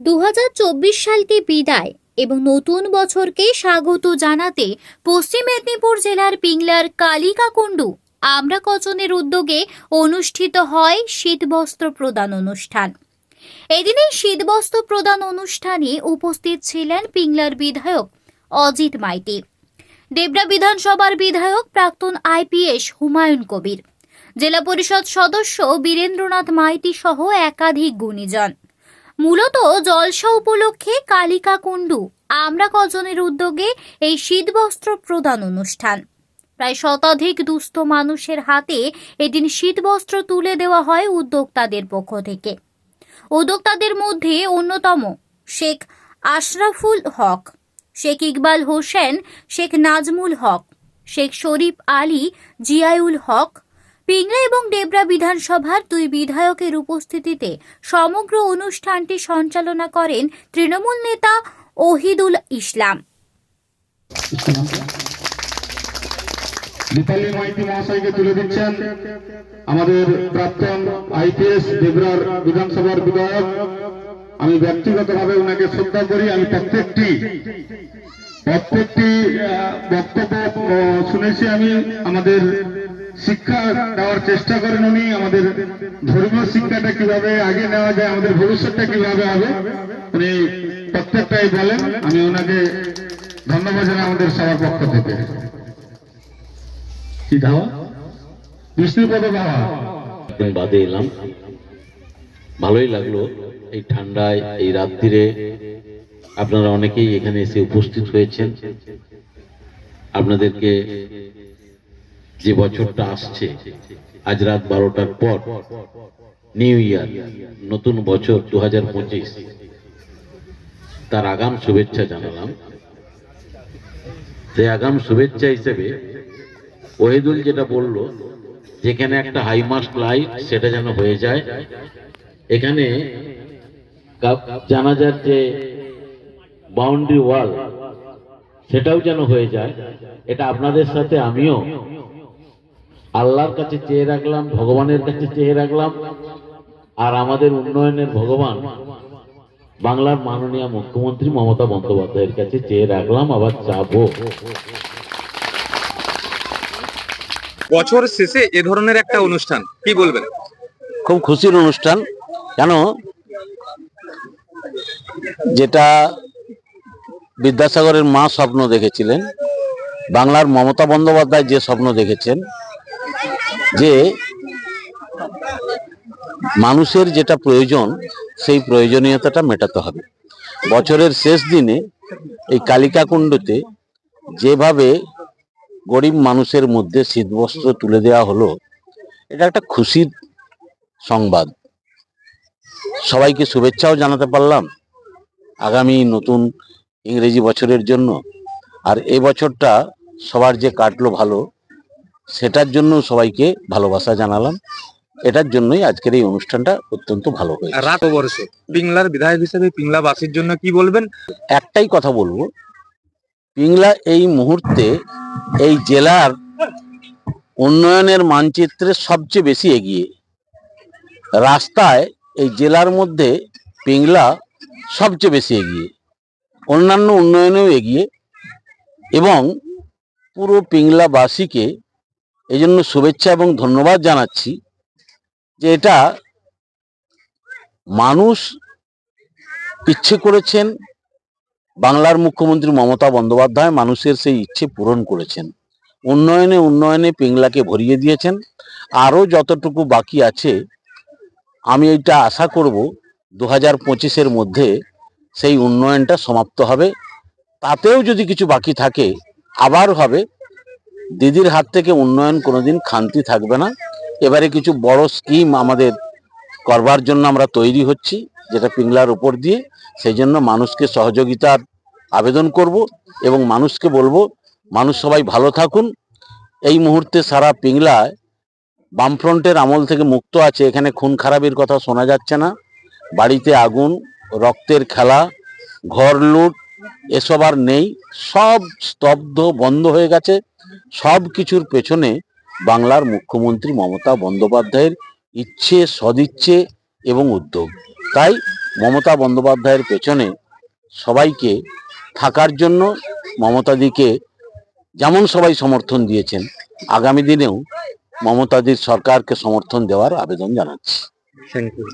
দু সালকে বিদায় এবং নতুন বছরকে স্বাগত জানাতে পশ্চিম মেদিনীপুর জেলার পিংলার কালিকাকুণ্ডু আমরা কচনের উদ্যোগে অনুষ্ঠিত হয় শীতবস্ত্র প্রদান অনুষ্ঠান। এদিন শীতবস্ত্র প্রদান অনুষ্ঠানে উপস্থিত ছিলেন পিংলার বিধায়ক অজিত মাইতি, দেবরা বিধানসভার বিধায়ক প্রাক্তন আইপিএস হুমায়ুন কবির, জেলা পরিষদ সদস্য বীরেন্দ্রনাথ মাইতি সহ একাধিক গুণীজন। মূলত জলসা উপলক্ষে কালিকা কুণ্ডু, আমরা কজনের উদ্যোগে এই শীতবস্ত্র প্রদান অনুষ্ঠান। প্রায় শতাধিক দুস্থ মানুষের হাতে এদিন শীতবস্ত্র তুলে দেওয়া হয় উদ্যোক্তাদের পক্ষ থেকে। উদ্যোক্তাদের মধ্যে অন্যতম শেখ আশরাফুল হক, শেখ ইকবাল হোসেন, শেখ নাজমুল হক, শেখ শরীফ আলী, জিয়াউল হক পিংলা এবং ডেবরা বিধানসভার দুই বিধায়কের উপস্থিতিতে সমগ্র অনুষ্ঠানটি সঞ্চালনা করেন তৃণমূল নেতা ওহিদুল ইসলাম। দীপালি মাইতি মহাশয়কে তুলে দিচ্ছেন আমাদের প্রাক্তন আইপিএস দেবরার বিধানসভার বিধায়ক। আমি ব্যক্তিগতভাবে ওনাকে শ্রদ্ধা করি। আমি প্রত্যেকটি প্রত্যেকটি বক্তব্য শুনেছি আমি আমাদের শিক্ষা দেওয়ার চেষ্টা করেন উনি। আমাদের ধর্মীয় শিক্ষাটা কীভাবে আগে নেওয়া যায় আমাদের ভবিষ্যৎটা কীভাবে হবে উনি প্রত্যেকটাই বলেন। আমি ওনাকে ধন্যবাদ জানাই আমাদের সবার পক্ষ থেকে। কি ধাওয়া? বিষ্ণুপদ ধাওয়া। একদিন বাদে এলাম। ভালোই লাগল এই ঠান্ডায় এই রাত্রিরে। আপনারা অনেকেই এখানে এসে উপস্থিত হয়েছেন। আপনাদেরকে যে বছরটা আসছে, আজ রাত বারোটার পর, নিউ ইয়ার, নতুন বছর দু হাজার পঁচিশ। তার আগাম শুভেচ্ছা জানালাম। সেই আগাম শুভেচ্ছা হিসেবে ওহিদুল যেটা বলল, যেখানে একটা হাইমাস্ট লাইট সেটা যেন হয়ে যায়। এখানে কা- জানাজার যে বাউন্ডারি ওয়াল সেটাও যেন হয়ে যায়। এটা আপনাদের সাথে আমিও আল্লাহর কাছে চেয়ে রাখলাম ভগবানের কাছে চেয়ে রাখলাম আর আমাদের উন্নয়নের ভগবান বাংলার মাননীয় মুখ্যমন্ত্রী মমতা বন্দ্যোপাধ্যায়ের কাছে চেয়ে রাখলাম আবার চাবো। বছর শেষে এ ধরনের একটা অনুষ্ঠান কি বলবেন? খুব খুশির অনুষ্ঠান কেন? যেটা বিদ্যাসাগরের মা স্বপ্ন দেখেছিলেন বাংলার মমতা বন্দ্যোপাধ্যায় যে স্বপ্ন দেখেছেন যে মানুষের যেটা প্রয়োজন, সেই প্রয়োজনীয়তাটা মেটাতে হবে। বছরের শেষ দিনে এই কালিকাকুণ্ডতে যেভাবে গরিব মানুষের মধ্যে শীতবস্ত্র তুলে দেওয়া হলো, এটা একটা খুশির সংবাদ। সবাইকে শুভেচ্ছাও জানাতে পারলাম আগামী নতুন ইংরেজি বছরের জন্য। আর এই বছরটা সবার যে কাটলো ভালো সেটার জন্য সবাইকে ভালোবাসা জানালাম। এটার জন্যই আজকের এই অনুষ্ঠানটা অত্যন্ত ভালো হয়েছে। রাত বর্ষ পিংলার বিধায়ক হিসেবে পিংলাবাসীর জন্য কি বলবেন? একটাই কথা বলব পিংলা এই মুহূর্তে এই জেলার উন্নয়নের মানচিত্রে সবচেয়ে বেশি এগিয়ে। রাস্তায় এই জেলার মধ্যে পিংলা সবচেয়ে বেশি এগিয়ে। অন্যান্য উন্নয়নেও এগিয়ে এবং পুরো পিংলাবাসীকে এই জন্য শুভেচ্ছা এবং ধন্যবাদ জানাচ্ছি যে এটা মানুষ ইচ্ছে করেছেন বাংলার মুখ্যমন্ত্রী মমতা বন্দ্যোপাধ্যায় মানুষের সেই ইচ্ছে পূরণ করেছেন। উন্নয়নে উন্নয়নে পিংলাকে ভরিয়ে দিয়েছেন। আরও যতটুকু বাকি আছে, আমি এটা আশা করব দু হাজার পঁচিশের মধ্যে সেই উন্নয়নটা সমাপ্ত হবে। তাতেও যদি কিছু বাকি থাকে, আবার হবে। দিদির হাত থেকে উন্নয়ন কোনোদিন খান্তি থাকবে না। এবারে কিছু বড় স্কিম আমাদের করবার জন্য আমরা তৈরি হচ্ছি, যেটা পিংলার উপর দিয়ে। সেই জন্য মানুষকে সহযোগিতার আবেদন করব এবং মানুষকে বলব, মানুষ সবাই ভালো থাকুন। এই মুহূর্তে সারা পিংলায় বামফ্রন্টের আমল থেকে মুক্ত আছে। এখানে খুন খারাপের কথা শোনা যাচ্ছে না। বাড়িতে আগুন, রক্তের খেলা, ঘর লুট, এসব আর নেই। সব স্তব্ধ, বন্ধ হয়ে গেছে। সব কিছুর পেছনে বাংলার মুখ্যমন্ত্রী মমতা বন্দ্যোপাধ্যায়ের ইচ্ছে, সদিচ্ছে এবং উদ্যোগ। তাই মমতা বন্দ্যোপাধ্যায়ের পেছনে সবাইকে থাকার জন্য মমতাদিকে যেমন সবাই সমর্থন দিয়েছেন, আগামী দিনেও মমতাদির সরকারকে সমর্থন দেওয়ার আবেদন জানাচ্ছি। Thank you